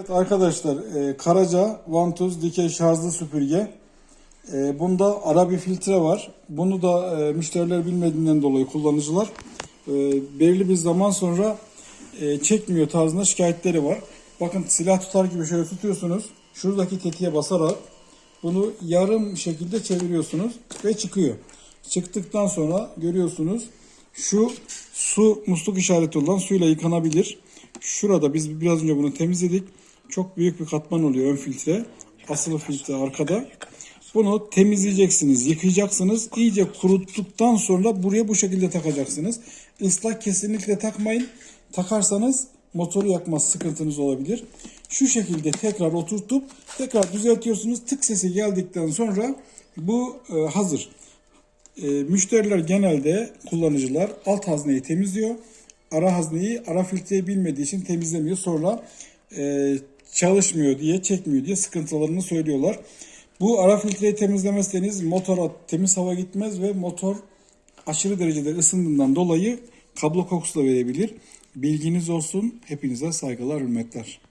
Evet arkadaşlar e, Karaca Vantuz dikey şarjlı süpürge. E, bunda ara bir filtre var. Bunu da e, müşteriler bilmediğinden dolayı kullanıcılar e, belirli bir zaman sonra e, çekmiyor tarzında şikayetleri var. Bakın silah tutar gibi şöyle tutuyorsunuz. Şuradaki tetiğe basarak bunu yarım şekilde çeviriyorsunuz ve çıkıyor. Çıktıktan sonra görüyorsunuz şu su musluk işareti olan suyla yıkanabilir. Şurada biz biraz önce bunu temizledik. Çok büyük bir katman oluyor ön filtre. Asılı filtre arkada. Bunu temizleyeceksiniz, yıkayacaksınız. İyice kuruttuktan sonra buraya bu şekilde takacaksınız. Islak kesinlikle takmayın. Takarsanız motoru yakmaz sıkıntınız olabilir. Şu şekilde tekrar oturtup tekrar düzeltiyorsunuz. Tık sesi geldikten sonra bu e, hazır. E, müşteriler genelde kullanıcılar alt hazneyi temizliyor. Ara hazneyi, ara filtreyi bilmediği için temizlemiyor. Sonra e, çalışmıyor diye, çekmiyor diye sıkıntılarını söylüyorlar. Bu ara filtreyi temizlemezseniz motora temiz hava gitmez ve motor aşırı derecede ısındığından dolayı kablo kokusu da verebilir. Bilginiz olsun. Hepinize saygılar, hürmetler.